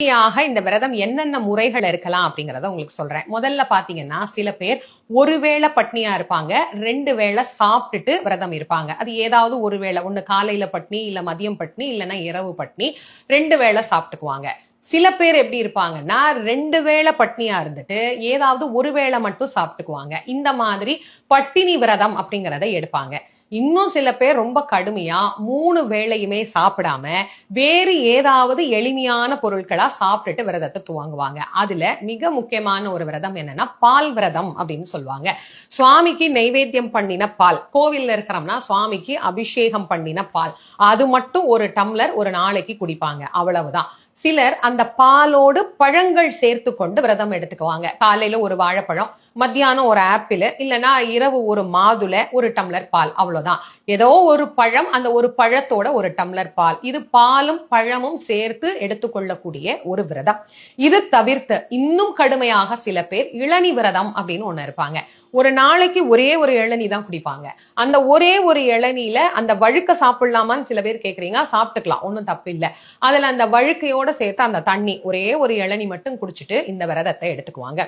எளிமையாக இந்த விரதம் என்னென்ன முறைகள் இருக்கலாம் அப்படிங்கறத உங்களுக்கு சொல்றேன். முதல்ல பாத்தீங்கன்னா சில பேர் ஒரு வேளை பட்னியா இருப்பாங்க ரெண்டு வேளை சாப்பிட்டுட்டு விரதம் இருப்பாங்க. அது ஏதாவது ஒரு வேளை ஒண்ணு காலையில பட்னி இல்ல மதியம் பட்னி இல்லைன்னா இரவு பட்னி ரெண்டு வேளை சாப்பிட்டுக்குவாங்க. சில பேர் எப்படி இருப்பாங்கன்னா ரெண்டு வேளை பட்னியா இருந்துட்டு ஏதாவது ஒரு வேளை மட்டும் சாப்பிட்டுக்குவாங்க. இந்த மாதிரி பட்டினி விரதம் அப்படிங்கறத எடுப்பாங்க. இன்னும் சில பேர் ரொம்ப கடுமையா மூணு வேளையுமே சாப்பிடாம வேறு ஏதாவது எளிமையான பொருட்களா சாப்பிட்டுட்டு விரதத்தை துவங்குவாங்க. அதுல மிக முக்கியமான ஒரு விரதம் என்னன்னா பால் விரதம் அப்படின்னு சொல்லுவாங்க. சுவாமிக்கு நைவேத்தியம் பண்ணின பால் கோவில்ல இருக்கிறோம்னா சுவாமிக்கு அபிஷேகம் பண்ணின பால் அது மட்டும் ஒரு டம்ளர் ஒரு நாளைக்கு குடிப்பாங்க அவ்வளவுதான். சிலர் அந்த பாலோடு பழங்கள் சேர்த்து கொண்டு விரதம் எடுத்துக்குவாங்க. காலையில ஒரு வாழைப்பழம் மத்தியானம் ஒரு ஆப்பிள் இல்லைன்னா இரவு ஒரு மாதுளை ஒரு டம்ளர் பால் அவ்வளவுதான். ஏதோ ஒரு பழம் அந்த ஒரு பழத்தோட ஒரு டம்ளர் பால். இது பாலும் பழமும் சேர்த்து எடுத்துக்கொள்ளக்கூடிய ஒரு விரதம். இது தவிர்த்து இன்னும் கடுமையாக சில பேர் இளநி விரதம் அப்படின்னு ஒண்ணு இருப்பாங்க. ஒரு நாளைக்கு ஒரே ஒரு இளநி தான் குடிப்பாங்க. அந்த ஒரே ஒரு இளநியில அந்த வழுக்க சாப்பிடலாமான்னு சில பேர் கேட்குறீங்க சாப்பிட்டுக்கலாம் ஒன்றும் தப்பு இல்லை. அதுல அந்த வழுக்கையோட சேர்த்து அந்த தண்ணி ஒரே ஒரு இளநி மட்டும் குடிச்சிட்டு இந்த விரதத்தை எடுத்துக்குவாங்க.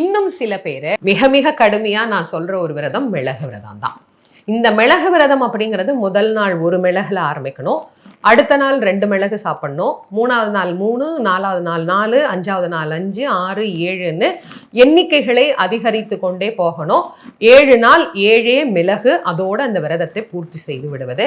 இன்னும் சில பேர் மிக மிக கடுமையா நான் சொல்ற ஒரு விரதம் மிளகு விரதம் தான். இந்த மிளகு விரதம் அப்படிங்கிறது முதல் நாள் ஒரு மிளகுல ஆரம்பிக்கணும். அடுத்த நாள் ரெண்டு மிளகு சாப்பிடணும். மூணாவது நாள் மூணு நாலாவது நாள் நாலு அஞ்சாவது நாள் அஞ்சு ஆறு ஏழுன்னு எண்ணிக்கைகளை அதிகரித்து கொண்டே போகணும். ஏழு நாள் ஏழே மிளகு அதோட அந்த விரதத்தை பூர்த்தி செய்து விடுவது.